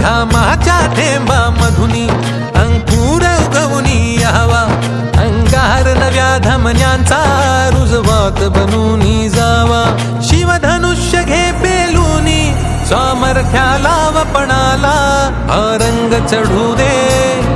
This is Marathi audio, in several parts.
घामाच्या थेंबा मधुनी अंकुर उगवनी यावा. अंगार नव्या धमन्यांचा रुजवात बनूनी जावा. शिवधनुष्य घे पेलूनी सामर्थ्याला वपणाला हा रंग चढू दे.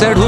हा रंग चढू